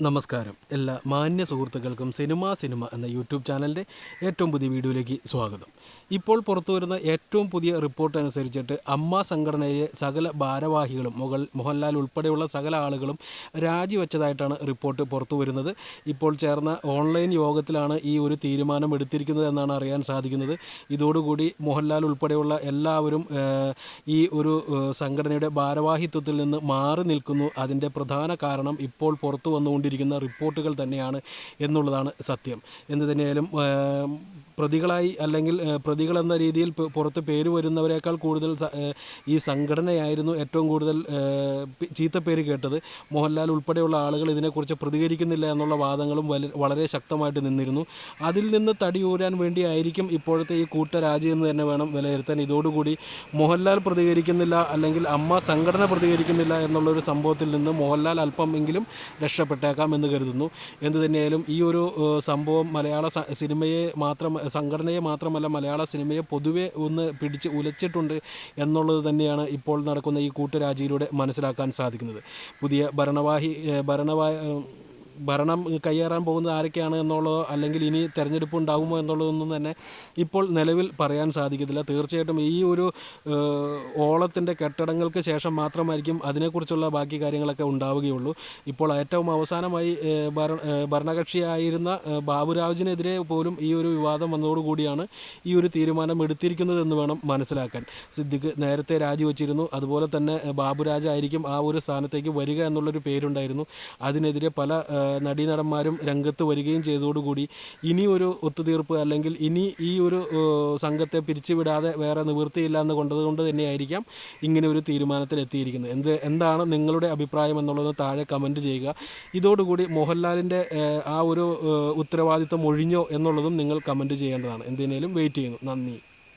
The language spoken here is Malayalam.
നമസ്കാരം. എല്ലാ മാന്യ സുഹൃത്തുക്കൾക്കും സിനിമ സിനിമ എന്ന യൂട്യൂബ് ചാനലിന്റെ ഏറ്റവും പുതിയ വീഡിയോയിലേക്ക് സ്വാഗതം. ഇപ്പോൾ പുറത്തു വരുന്ന ഏറ്റവും പുതിയ റിപ്പോർട്ട് അനുസരിച്ചിട്ട് അമ്മ സംഘടനയിലെ സകല ഭാരവാഹികളും മുകൾ മോഹൻലാൽ ഉൾപ്പെടെയുള്ള സകല ആളുകളും രാജിവെച്ചതായിട്ടാണ് റിപ്പോർട്ട് പുറത്തു വരുന്നത്. ഇപ്പോൾ ചേർന്ന ഓൺലൈൻ യോഗത്തിലാണ് ഈ ഒരു തീരുമാനം എടുത്തിരിക്കുന്നത് എന്നാണ് അറിയാൻ സാധിക്കുന്നത്. ഇതോടുകൂടി മോഹൻലാൽ ഉൾപ്പെടെയുള്ള എല്ലാവരും ഈ ഒരു സംഘടനയുടെ ഭാരവാഹിത്വത്തിൽ നിന്ന് മാറി നിൽക്കുന്നു. അതിന്റെ പ്രധാന കാരണം ഇപ്പോൾ പുറത്തു വന്നുകൊണ്ടിരിക്കുന്ന റിപ്പോർട്ടുകൾ തന്നെയാണ് എന്നുള്ളതാണ് സത്യം. എന്ന് തന്നെയായാലും പ്രതികളായി അല്ലെങ്കിൽ പ്രതികളെന്ന രീതിയിൽ പുറത്ത് പേര് വരുന്നവരെക്കാൾ കൂടുതൽ ഈ സംഘടനയായിരുന്നു ഏറ്റവും കൂടുതൽ ചീത്ത പേര് കേട്ടത്. മോഹൻലാൽ ഉൾപ്പെടെയുള്ള ആളുകൾ ഇതിനെക്കുറിച്ച് പ്രതികരിക്കുന്നില്ല എന്നുള്ള വാദങ്ങളും വളരെ ശക്തമായിട്ട് നിന്നിരുന്നു. അതിൽ നിന്ന് തടിയൂരാൻ വേണ്ടിയായിരിക്കും ഇപ്പോഴത്തെ ഈ കൂട്ടരാജി എന്ന് തന്നെ വേണം വിലയിരുത്താൻ. ഇതോടുകൂടി മോഹൻലാൽ പ്രതികരിക്കുന്നില്ല അല്ലെങ്കിൽ അമ്മ സംഘടന പ്രതികരിക്കുന്നില്ല എന്നുള്ളൊരു സംഭവത്തിൽ നിന്ന് മോഹൻലാൽ അല്പമെങ്കിലും രക്ഷപ്പെട്ടേക്കാം. എന്ന് കരുതുന്നു. എന്ത് തന്നെയായാലും ഈ ഒരു സംഭവം മലയാള സിനിമയെ മാത്രം സംഘടനയെ മാത്രമല്ല മലയാള സിനിമയെ പൊതുവെ ഒന്ന് പിടിച്ച് ഉലച്ചിട്ടുണ്ട് എന്നുള്ളത് തന്നെയാണ് ഇപ്പോൾ നടക്കുന്ന ഈ കൂട്ടരാജിയിലൂടെ മനസ്സിലാക്കാൻ സാധിക്കുന്നത്. പുതിയ ഭരണവാഹി ഏഹ്, ഭരണം കയ്യേറാൻ പോകുന്നത് ആരൊക്കെയാണ് എന്നുള്ളതോ അല്ലെങ്കിൽ ഇനി തെരഞ്ഞെടുപ്പ് ഉണ്ടാകുമോ എന്നുള്ളതൊന്നും തന്നെ ഇപ്പോൾ നിലവിൽ പറയാൻ സാധിക്കത്തില്ല. തീർച്ചയായിട്ടും ഈ ഒരു ഓളത്തിന്റെ കെട്ടിടങ്ങൾക്ക് ശേഷം മാത്രമായിരിക്കും അതിനെക്കുറിച്ചുള്ള ബാക്കി കാര്യങ്ങളൊക്കെ ഉണ്ടാവുകയുള്ളൂ. ഇപ്പോൾ ഏറ്റവും അവസാനമായി ഭരണകക്ഷിയായിരുന്ന ബാബുരാജിനെതിരെ പോലും ഈ ഒരു വിവാദം വന്നതോടുകൂടിയാണ് ഈ ഒരു തീരുമാനം എടുത്തിരിക്കുന്നതെന്ന് വേണം മനസ്സിലാക്കാൻ. സിദ്ദിഖ് നേരത്തെ രാജിവെച്ചിരുന്നു. അതുപോലെ തന്നെ ബാബുരാജായിരിക്കും ആ ഒരു സ്ഥാനത്തേക്ക് വരിക എന്നുള്ളൊരു പേരുണ്ടായിരുന്നു. അതിനെതിരെ പല നടീനടന്മാരും രംഗത്ത് വരികയും ചെയ്തതോടുകൂടി ഇനി ഒരു ഒത്തുതീർപ്പ് അല്ലെങ്കിൽ ഇനി ഈ ഒരു സംഘത്തെ പിരിച്ചുവിടാതെ വേറെ നിവൃത്തിയില്ല എന്ന് കൊണ്ടതുകൊണ്ട് തന്നെയായിരിക്കാം ഇങ്ങനെ ഒരു തീരുമാനത്തിൽ എത്തിയിരിക്കുന്നത്. എന്ത് എന്താണ് നിങ്ങളുടെ അഭിപ്രായം എന്നുള്ളത് താഴെ കമന്റ് ചെയ്യുക. ഇതോടുകൂടി മോഹൻലാലിന്റെ ആ ഒരു ഉത്തരവാദിത്തം ഒഴിഞ്ഞോ എന്നുള്ളതും നിങ്ങൾ കമന്റ് ചെയ്യേണ്ടതാണ്. എന്തിനേലും വെയിറ്റ് ചെയ്യുന്നു. നന്ദി.